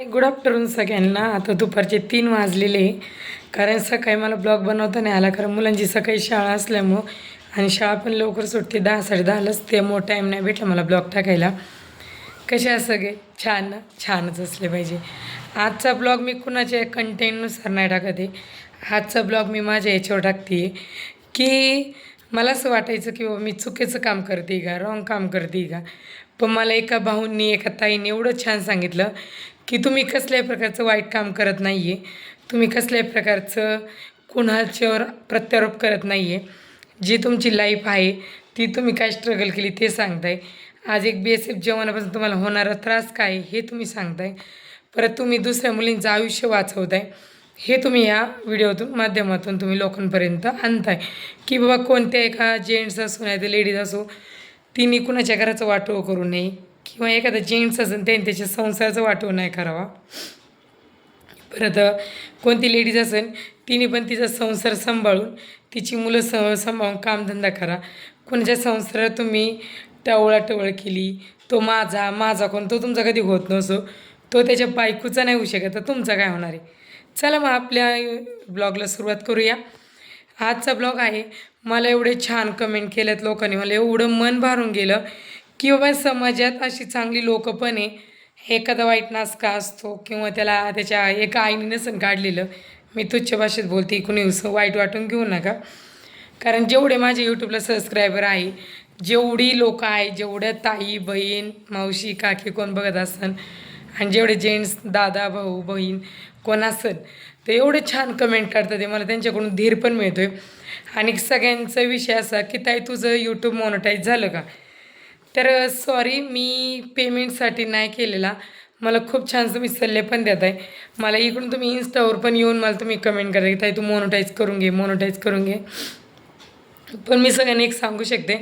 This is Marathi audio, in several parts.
गुड आफ्टरनून सगळ्यांना. आता दुपारचे तीन वाजलेले आहे. कारण सकाळी मला ब्लॉग बनवता नाही आला कारण मुलांची सकाळी शाळा असल्यामुळं आणि शाळा पण लवकर सुटते दहा साडे दहालाच त्यामुळं टाईम नाही भेटला मला ब्लॉग टाकायला. कसे सगळे? छान छानच असले पाहिजे. आजचा ब्लॉग मी कुणाच्या कंटेंटनुसार नाही टाकत आहे. आजचा ब्लॉग मी माझ्या याच्यावर टाकते. की मला असं वाटायचं की बाबा मी चुकीचं काम करते का? रॉंग काम करते का? पण मला एका भाऊंनी एका ताईने एवढं छान सांगितलं की तुम्ही कसल्याही प्रकारचं वाईट काम करत नाही आहे तुम्ही कसल्याही प्रकारचं कुणाच्यावर प्रत्यारोप करत नाही आहे जी तुमची लाईफ आहे ती तुम्ही काय स्ट्रगल केली ते सांगताय. आज एक बी एस एफ जेवणापासून तुम्हाला होणारा त्रास काय आहे हे तुम्ही सांगताय. परत तुम्ही दुसऱ्या मुलींचं आयुष्य वाचवताय. हे तुम्ही या व्हिडिओतून माध्यमातून तुम्ही लोकांपर्यंत आणताय. की बाबा कोणत्या एका जेंट्स असो नाही तर लेडीज असो तिने कुणाच्या घराचं वाटोळं करू नये. किंवा एखादा जेंट्स असेल त्याने त्याच्या संसाराचं वाटव नाही करावा. परत कोणती लेडीज असेल तिने पण तिचा संसार सांभाळून तिची मुलं स सांभाळून कामधंदा करा. कोणाच्या संसारात तुम्ही टवळाटवळ केली तो माझा माझा कोण तो तुमचा कधी होत नसो तो त्याच्या बायकोचा नाही होऊ शकत तर तुमचा काय होणार आहे? चला मग आपल्या ब्लॉगला सुरुवात करूया. आजचा ब्लॉग आहे मला एवढे छान कमेंट केल्यात लोकांनी मला एवढं मन भारून गेलं की बाबा समाजात अशी चांगली लोकं पण आहे. एखादा वाईट नासका असतो किंवा त्याला त्याच्या एका आईने नसन काढलेलं. मी तुच्छ भाषेत बोलते कुणी असं वाईट वाटून घेऊ नका. कारण जेवढे माझे यूट्यूबला सबस्क्रायबर आहे जेवढी लोक आहे जेवढ्या ताई बहीण मावशी काकी कोण बघत असन आणि जेवढे जेंट्स दादा भाऊ बहीण कोण असन ते एवढे छान कमेंट करतात ते मला त्यांच्याकडून धीर पण मिळतो आहे आणि सगळ्यांचा विषय असा की ताई तुझं यूट्यूब मॉनिटाईज झालं का? तर सॉरी मी पेमेंटसाठी नाही केलेला. मला खूप छान तुम्ही सल्ले पण देत आहे. मला इकडून तुम्ही इन्स्टावर पण येऊन मला तुम्ही कमेंट करा की ताई तू मोनोटाईज करून घे मोनोटाईज करून घे. पण मी सगळ्यांना एक सांगू शकते.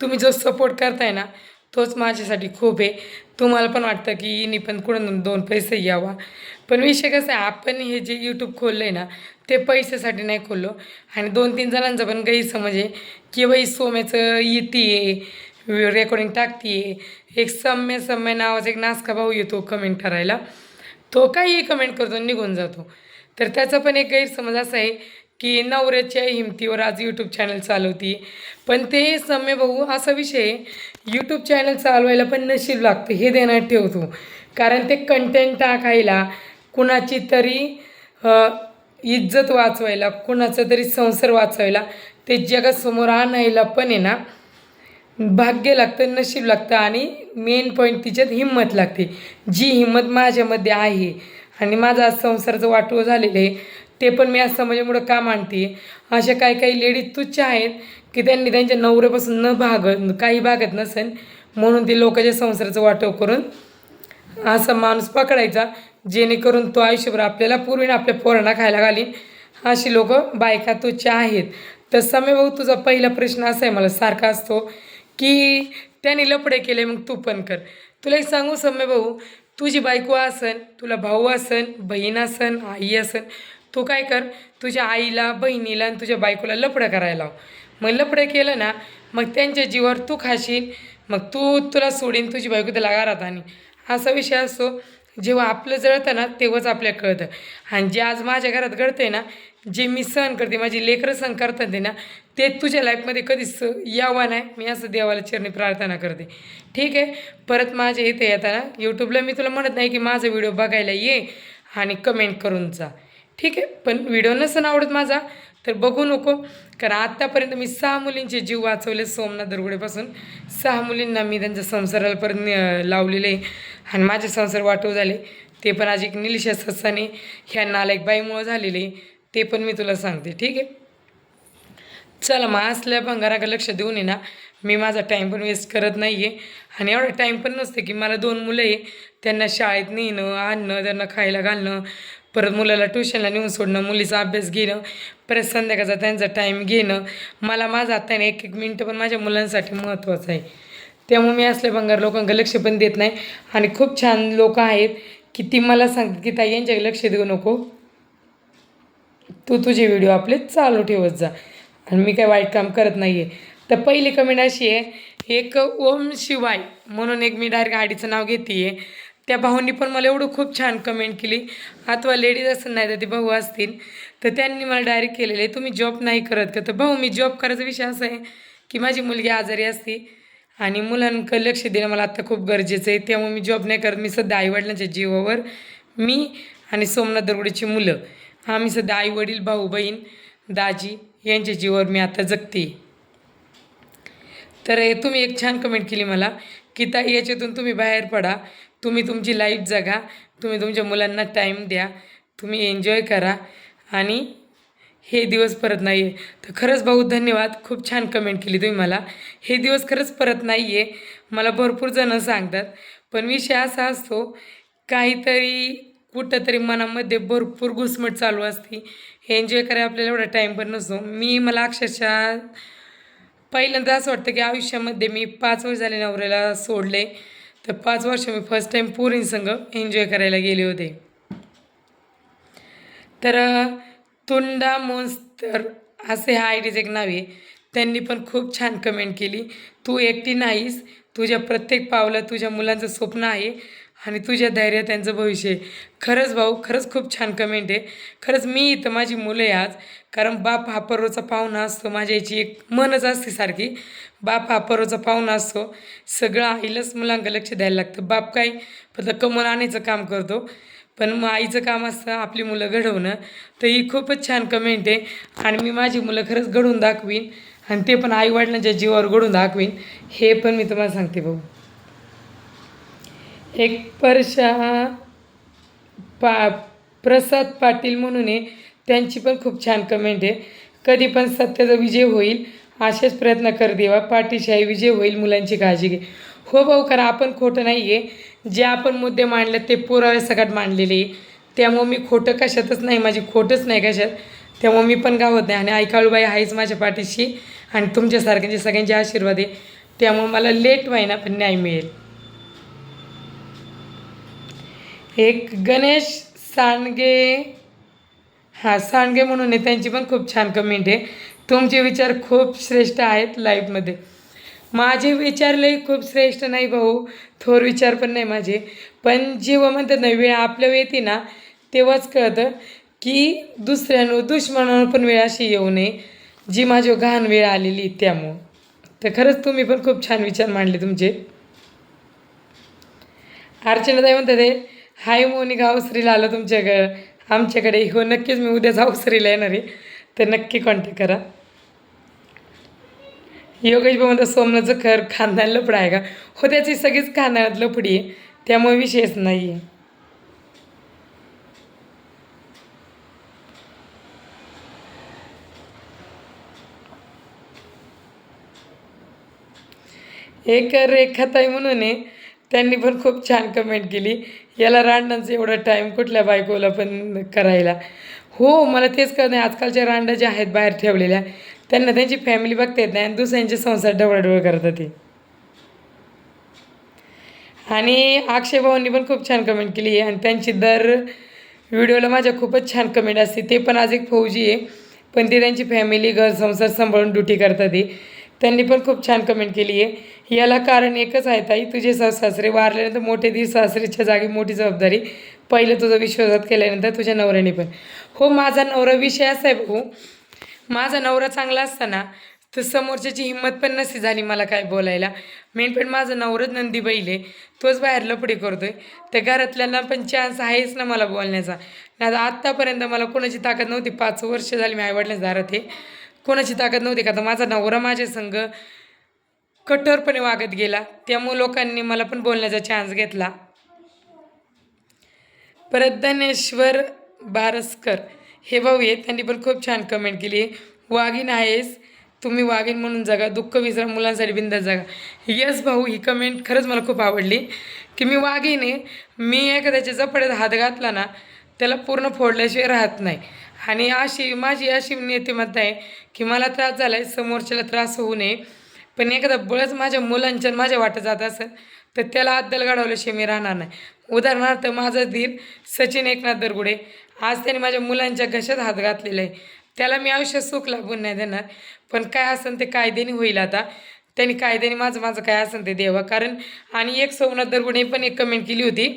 तुम्ही जो सपोर्ट करताय ना तोच माझ्यासाठी खूप आहे. तुम्हाला पण वाटतं की हिनी पण कुठून दोन पैसे यावा. पण विषय कसा आहे आपण हे जे यूट्यूब खोललं आहे ना ते पैशासाठी नाही खोललो. आणि दोन तीन जणांचा पण गैरसमज आहे की बाई सोम्याचं येते रेकॉर्डिंग टाकते एक सम्य सम्य नावाचा एक नासका भाऊ येतो कमेंट करायला. तो काही कमेंट करतो आणि निघून जातो. तर त्याचा पण एक गैरसमज असा आहे की नवऱ्याच्या हिमतीवर आज यूट्यूब चॅनल चालवती पण ते सम्य भाऊ असा विषय आहे यूट्यूब चॅनल चालवायला पण नशीब लागतं हे देण्यात ठेवतो. कारण ते कंटेंट टाकायला कुणाची तरी इज्जत वाचवायला कुणाचा तरी संसार वाचवायला ते जगासमोर आणायला पण आहे ना भाग्य लागतं नशीब लागतं आणि मेन पॉईंट तिच्यात हिंमत लागते. जी हिंमत माझ्यामध्ये आहे आणि माझा आज संसाराचं वाटोळ झालेलं आहे ते पण मी आज समाजामुळं का मांडते? अशा काही काही लेडीज तुच्छ आहेत की त्यांनी त्यांच्या नवऱ्यापासून न भागत काही भागत नसेल म्हणून ते लोकांच्या संसाराचं वाटव करून असा माणूस पकडायचा जेणेकरून तो आयुष्यभर आपल्याला पूर्वीने आपल्या पोरांना खायला घालीन. अशी लोक बायका तुच्छ आहेत. तर समय भाऊ तुझा पहिला प्रश्न असा आहे मला सारखा असतो. की त्याने लपडे केले मग तू पण कर. तुला एक सांगू सम्य भाऊ तुझी बायको असन तुला भाऊ असन बहीण असन आई असन तू काय कर तुझ्या आईला बहिणीला आणि तुझ्या बायकोला लपडं करायला लाव. मग लपडं केलं ना मग त्यांच्या जीवावर तू खाशील मग तू तुला सोडीन तुझी बायको त्याला घरात आणि असा विषय असतो. जेव्हा आपलं जळतं ना तेव्हाच आपल्याला कळतं. आणि जे आज माझ्या घरात घडतंय ना जे मी सहन करते माझी लेकरं सहन करतात ते ना ते तुझ्या लाईफमध्ये कधीच यावा यावं नाही. मी असं देवाला चरणी प्रार्थना करते. ठीक आहे? परत माझ्या इथे येताना यूट्यूबला मी तुला म्हणत नाही की माझा व्हिडिओ बघायला ये आणि कमेंट करून जा. ठीक आहे? पण व्हिडिओ नसन आवडत माझा तर बघू नको. कारण आत्तापर्यंत मी सहा मुलींचे जीव वाचवले सोमनाथ दरगुडेपासून सहा मुलींना मी त्यांच्या संसाराला परत लावलेले. आणि माझे संसार वाटव झाले. ते पण आज एक निलिशा ससाने ह्या नालायक बाईमुळं झालेले. आहे. ते पण मी तुला सांगते. ठीक आहे? चला मग असल्या भंगाराकडे लक्ष देऊन ये ना. मी माझा टाईम पण वेस्ट करत नाही आहे आणि एवढा टाईम पण नसते की मला दोन मुलं आहे. त्यांना शाळेत नेणं आणणं त्यांना खायला घालणं परत मुलाला ट्युशनला नेऊन सोडणं मुलीचा अभ्यास घेणं परत संध्याकाळचा त्यांचा टाईम घेणं. मला माझा आता एक एक मिनटं पण माझ्या मुलांसाठी महत्त्वाचं आहे. त्यामुळे मी असल्या भंगार लोकांकडे लक्ष पण देत नाही. आणि खूप छान लोक आहेत की ती मला सांगतात की ताई यांच्याकडे लक्ष देऊ नको. तू तुझे व्हिडिओ आपले चालू ठेवत जा. आणि मी काय वाईट काम करत नाही आहे तर पहिली कमेंट अशी आहे एक ओम शिवाय म्हणून एक मी डायरेक्ट आडीचं नाव घेते त्या भाऊंनी पण मला एवढं खूप छान कमेंट केली. अथवा लेडीज असं नाही तर ते भाऊ असतील तर त्यांनी मला डायरेक्ट केलेले तुम्ही जॉब नाही करत का? तर भाऊ मी जॉब करायचा विषय असा आहे की माझी मुलगी आजारी असती आणि मुलांकडे लक्ष देणं मला आत्ता खूप गरजेचं आहे. त्यामुळे मी जॉब नाही करत. मी सध्या आईवडिलांच्या जीवावर मी आणि सोमनाथ दरगुडेची मुलं. आम्ही सध्या आईवडील भाऊ बहीण दाजी यांच्या जीवावर मी आता जगते. तर हे तुम्ही एक छान कमेंट केली मला की ताई याच्यातून तुम्ही बाहेर पडा. तुम्ही तुमची लाईफ जगा. तुम्ही तुमच्या मुलांना टाईम द्या. तुम्ही एन्जॉय करा. आणि हे दिवस परत नाही आहे तर खरंच भाऊ धन्यवाद. खूप छान कमेंट केली तुम्ही मला. हे दिवस खरंच परत नाही आहे मला भरपूर जणं सांगतात. पण विषय असा असतो काहीतरी कुठंतरी मनामध्ये भरपूर घुसमट चालू असते. एन्जॉय करायला आपल्याला एवढा टाईम पण नसतो. मी मला अक्षरशः पहिल्यांदा असं वाटतं की आयुष्यामध्ये मी पाच वर्ष झाले नवऱ्याला सोडले. तर पाच वर्ष मी फर्स्ट टाईम पोरींसंग एन्जॉय करायला गेले होते. तर तुंडा मोन्स्तर असे हा आय डीचं एक नाव आहे. त्यांनी पण खूप छान कमेंट केली. तू एकटी नाहीस. तुझ्या प्रत्येक पावलं तुझ्या मुलांचं स्वप्न आहे. आणि तुझ्या धैर्य त्यांचं भविष्य आहे. खरंच भाऊ खरंच खूप छान कमेंट आहे. खरंच मी इथं माझी मुलं आहे आज. कारण बाप हा पर्वचा पाहुणा असतो माझ्या याची एक मनच असते सारखी. बाप हा पर्वचा पाहुणा असतो. सगळं आईलाच मुलांकडे लक्ष द्यायला लागतं. बाप काय फक्त कमवून आणायचं काम करतो. पण मग आईचं काम असतं आपली मुलं घडवणं. तर ही खूपच छान कमेंट आहे. आणि मी माझी मुलं खरंच घडवून दाखवीन. आणि ते पण आईवडिलांच्या जीवावर घडून दाखवीन. हे पण मी तुम्हाला सांगते भाऊ. एक परशा पा प्रसाद पाटील म्हणून आहे. त्यांची पण खूप छान कमेंट आहे. कधी पण सत्याचा विजय होईल असेच प्रयत्न कर देवा. पाठीशाही विजय होईल मुलांची काळजी घे. हो भाऊ कारण आपण खोटं नाही आहे जे आपण मुद्दे मांडले ते पुरावे सगळ्यात मांडलेले आहे. त्यामुळं मी खोटं कशातच नाही माझी खोटंच नाही कशात. त्यामुळं मी पण गावत नाही आणि ऐकाळूबाई आहेच माझ्या पाठीशी आणि तुमच्यासारख्यांचे सगळ्यांचे आशीर्वाद आहे. त्यामुळं मला लेट व्हायना पण न्याय मिळेल. एक गणेश सांडगे. हां सांडगे म्हणून आहे. त्यांची पण खूप छान कमेंट आहे. तुमचे विचार खूप श्रेष्ठ आहेत लाईफमध्ये माझे विचार लई खूप श्रेष्ठ नाही भाऊ. थोर विचार पण नाही माझे. पण जेव्हा म्हणतात ना वेळ आपल्या वेळ येते ना तेव्हाच कळतं की दुसऱ्यांवर दुश्मनावर पण वेळ अशी येऊ नये जी माझी घाण वेळ आलेली त्यामुळं. तर खरंच तुम्ही पण खूप छान विचार मांडले तुमचे. अर्चनाताई म्हणतात ते हाय मोनिका गावसरीला आलं तुमच्याकडं. आमच्याकडे हो नक्कीच मी उद्या गावसरीला येणार. आहे तर नक्की कॉन्टॅक्ट करा. योगेश भाऊ सोमनाचं खर खानदान लपड आहे का? हो त्याची सगळीच खानदानात लपडी आहे. त्यामुळे विशेष नाही. आहे एक रेखाताई म्हणून आहे त्यांनी पण खूप छान कमेंट केली. याला रांडांचं एवढा टाईम कुठल्या बायकोला पण करायला. हो मला तेच कळत नाही. आजकालच्या रांडा ज्या आहेत बाहेर ठेवलेल्या त्यांना त्यांची फॅमिली बघता येत नाही आणि दुसऱ्यांचे संसार डवळाडवळ करतात ते. आणि अक्षय भाऊंनी पण खूप छान कमेंट केली आहे. आणि त्यांची दर व्हिडिओला माझ्या खूपच छान कमेंट असते. ते पण आज एक फौजी आहे. पण ते त्यांची फॅमिली घर संसार सांभाळून ड्युटी करतात ते. त्यांनी पण खूप छान कमेंट केली आहे. याला कारण एकच आहे ताई. तुझे सास सासरे वारल्यानंतर मोठे दीर सासरेच्या जागी मोठी जबाबदारी. पहिलं तुझा विश्वासात केल्यानंतर तुझ्या नवऱ्याने पण. हो माझा नवरा विषय असा आहे भाऊ. माझा नवरा चांगला असताना तर समोरच्याची हिंमत पण नसती झाली मला काय बोलायला. मेन पण माझा नवरच नंदी बैल आहे तोच बाहेर लपडी करतोय. तर घरातल्यांना पण चान्स आहेच ना मला बोलण्याचा. नाही आत्तापर्यंत मला कोणाची ताकद नव्हती. पाच वर्ष झाली मी आईवडिलांच्या दारात हे कोणाची ताकद नव्हती का? तर माझा नवरा माझ्या संग कठोरपणे वागत गेला. त्यामुळे लोकांनी मला पण बोलण्याचा चान्स घेतला. परत ज्ञानेश्वर बारसकर. हे भाऊ आहेत त्यांनी पण खूप छान कमेंट केली. वाघीण आहेस तुम्ही वाघीण म्हणून जगा दुःख विसरा मुलांसाठी बिंदास जगा. यस भाऊ ही कमेंट खरंच मला खूप आवडली. की मी वाघीण आहे मी एखाद्याच्या जपड्यात हात घातला ना त्याला पूर्ण फोडल्याशिवाय राहत नाही. आणि अशी माझी अशी नीतिमत्ता आहे की मला त्रास झाला आहे समोरच्याला त्रास होऊ नये. पण एखादा बळच माझ्या मुलांच्या माझ्या वाटत जात असेल तर त्याला अद्दल घडवल्याशिवाय मी राहणार नाही. उदाहरणार्थ माझा धीर सचिन एकनाथ दरगुडे आज त्याने माझ्या मुलांच्या घशात हात घातलेला आहे. त्याला मी आयुष्यात सुख लागून नाही देणार पण काय असेल ते कायद्याने होईल आता. त्यांनी कायद्याने माझं माझं काय असेल ते देवा कारण आणि एक सोमनाथ दरगुडे पण एक कमेंट केली होती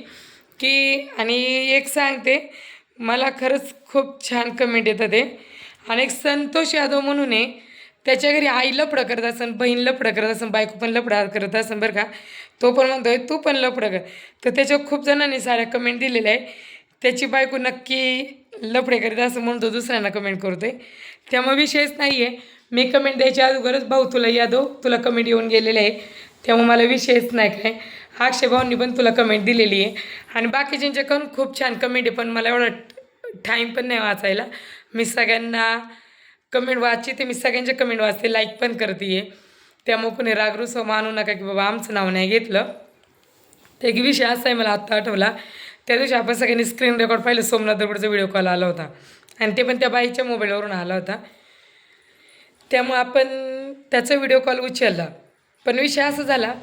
की आणि एक सांगते मला खरंच खूप छान कमेंट येतं ते. आणि एक संतोष यादव म्हणून आहे त्याच्या घरी आई लपडं करत असन बहीण लपडं करत असन बायको पण लपडा करत असन बरं का. तो पण म्हणतोय तू पण लपडं कर. तर त्याच्यावर खूप जणांनी साऱ्या कमेंट दिलेल्या आहे त्याची बायको नक्की लफडे करीत असं म्हणतो दुसऱ्यांना कमेंट करतोय. त्यामुळे विषयच नाही आहे मी कमेंट द्यायच्या अगोदरच भाऊ तुला यादव तुला कमेंट येऊन गेलेलं आहे त्यामुळे मला विषयच नाही काय. अक्षय भाऊंनी पण तुला कमेंट दिलेली आहे. आणि बाकीच्यांच्याकडून खूप छान कमेंट आहे पण मला एवढा टाईम पण नाही वाचायला. मी सगळ्यांना कमेंट वाचते ते मी सगळ्यांचे कमेंट वाचते लाईक पण करते आहे त्यामुळे कोणी रागरूस मानू नका की बाबा आमचं नाव नाही घेतलं. ते एक विषय असा आहे मला आत्ता आठवला. त्या दिवशी आपण सगळ्यांनी स्क्रीन रेकॉर्ड पाहिलं सोमनाथ दगडचा व्हिडिओ कॉल आला होता. आणि ते पण त्या बाईच्या मोबाईलवरून आला होता. त्यामुळे आपण त्याचा व्हिडिओ कॉल उचलला. पण विषय असा झाला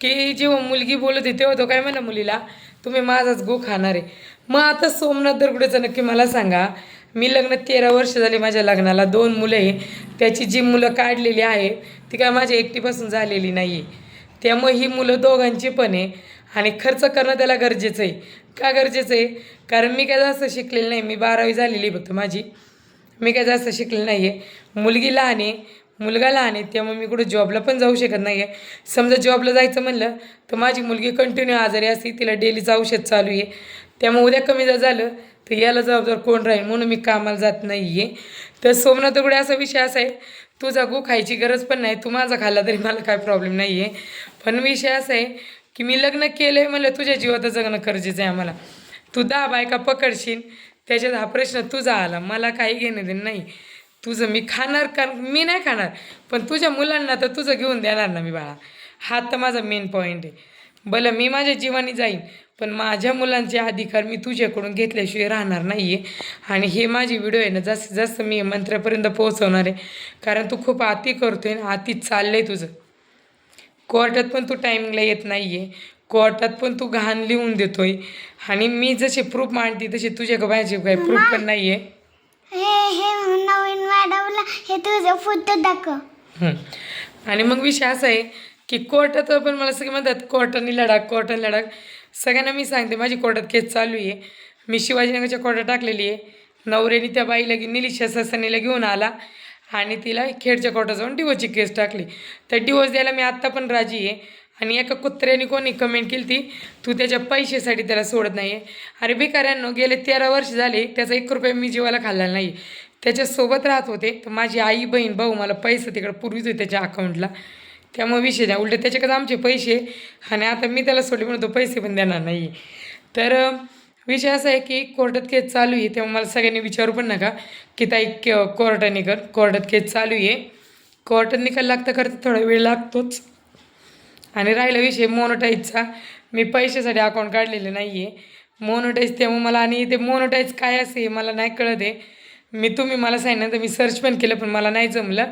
की जेव्हा मुलगी बोलत होती तेव्हा तो काय म्हणा मुलीला तुम्ही माझाच गो खाणार. आहे मग आता सोमनाथ दरगुडेचं नक्की मला सांगा मी लग्न तेरा वर्ष झाले माझ्या लग्नाला. दोन मुलं आहे. त्याची जी मुलं काढलेली आहे ती काय माझ्या एकटीपासून झालेली नाही आहे त्यामुळे ही मुलं दोघांची पण आहे. आणि खर्च करणं त्याला गरजेचं आहे. का गरजेचं आहे? कारण मी काय जास्त शिकलेलं नाही. मी बारावी झालेली आहे फक्त माझी. मी काय जास्त शिकलेलं नाही आहे मुलगी लहान आहे. मुलगा लहान आहे. त्यामुळे मी कुठं जॉबला पण जाऊ शकत नाही आहे समजा जॉबला जायचं म्हणलं तर माझी मुलगी कंटिन्यू आजारी असते. तिला डेलीचं औषध चालू आहे. त्यामुळे उद्या कमी जर झालं तर याला जबाबदार कोण राहील म्हणून मी कामाला जात नाही आहे तर सोमनाथ दगडे असा विषय असा आहे तुझा गो खायची गरज पण नाही तू माझा खाल्ला तरी मला काय प्रॉब्लेम नाही आहे पण विषय असा आहे की मी लग्न केलं आहे म्हणलं तुझ्या जीवाचं जगणं गरजेचं आहे आम्हाला. तू दहा बायका पकडशील त्याच्यात हा प्रश्न तुझा आला. मला काही घेणं देणं नाही. तुझं मी खाणार कारण मी नाही खाणार. पण तुझ्या मुलांना तर तुझं घेऊन देणार ना मी बाळा. हा तर माझा मेन पॉईंट आहे. भलं मी माझ्या जीवानी जाईन पण माझ्या मुलांचे अधिकार मी तुझ्याकडून घेतल्याशिवाय राहणार नाही आहे आणि हे माझी व्हिडिओ आहे ना जास्तीत जास्त मी मंत्र्यापर्यंत पोहोचवणार आहे. कारण तू खूप आती करतोय ना आती चाललं आहे तुझं. कोर्टात पण तू टायमिंगला येत नाही आहे कोर्टात पण तू घाण लिहून देतोय. आणि मी जसे प्रूफ मांडते तसे तुझ्या माझे काही प्रूफ पण नाही आहे हे तुझं फोटो दाखव. हं. आणि मग विषय असा आहे की कोर्टात पण मला सगळे म्हणतात कोर्टाने लढा कोर्टाने लढा. सगळ्यांना मी सांगते माझी कोर्टात केस चालू आहे. मी शिवाजीनगरच्या कोर्टात टाकलेली आहे. नवऱ्याने त्या बाईला घेऊन निलिशा ससानीला घेऊन आला आणि तिला खेडच्या कोर्टात जाऊन डिवोर्सची केस टाकली. तर डिवोर्स द्यायला मी आत्ता पण राजी आहे. आणि एका कुत्र्याने कोणी कमेंट केली ती तू त्याच्या पैशासाठी त्याला सोडत नाही आहे अरे बेकाऱ्यांनो गेले तेरा वर्ष झाले त्याचा एक रुपया मी जीवाला खाल्ला नाही त्याच्यासोबत राहत होते तर माझी आई बहीण भाऊ मला पैसे तिकडे पूर्वीच होते त्याच्या अकाउंटला त्यामुळे विषय नाही उलटे त्याच्याकडे आमचे पैसे आणि आता मी त्याला सोडले म्हणून तो पैसे पण देणार नाही. तर विषय असा आहे की कोर्टात केस चालू आहे. तेव्हा मला सगळ्यांनी विचारू पण नका की ताई क- कोर्टाने कर कोर्टात केस चालू आहे. कोर्टात निकाल लागतं करता थोडा वेळ लागतोच. आणि राहिला विषय मोनोटाईजचा मी पैशासाठी अकाउंट काढलेलं नाही आहे मोनोटाईज तेव्हा मला आणि ते मोनोटाईज काय असे मला नाही कळत आहे. मी तुम्ही मला सांगितलं तर मी सर्च पण केलं पण मला नाही जमलं.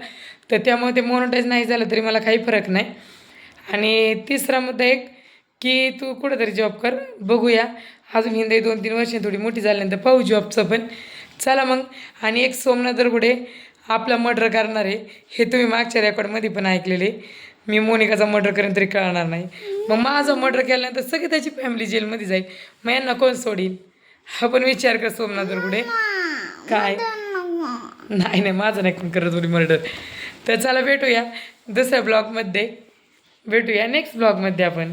तर त्यामुळे ते मोनोटाईज नाही झालं तरी मला काही फरक नाही. आणि तिसरा मुद्दा एक की तू कुठंतरी जॉब कर बघूया. अजून हिंदी दोन तीन वर्ष थोडी मोठी झाल्यानंतर पाहू जॉबचं पण. चला मग. आणि एक सोमनाथ दरगुडे आपला मर्डर करणार आहे. हे तुम्ही मागच्या रेकॉर्डमध्ये पण ऐकलेले मी मोनिकाचा मर्डर करेन तरी कळणार नाही. मग माझं मर्डर केल्यानंतर सगळी त्याची फॅमिली जेलमध्ये जाईल. मग यांना कोण सोडील हा पण विचार कर सोमनाथ दरगुडे. काय? नाही नाही माझं नाही कोण करत होती मर्डर तर चला भेटूया दुसऱ्या ब्लॉगमध्ये भेटूया नेक्स्ट ब्लॉगमध्ये आपण.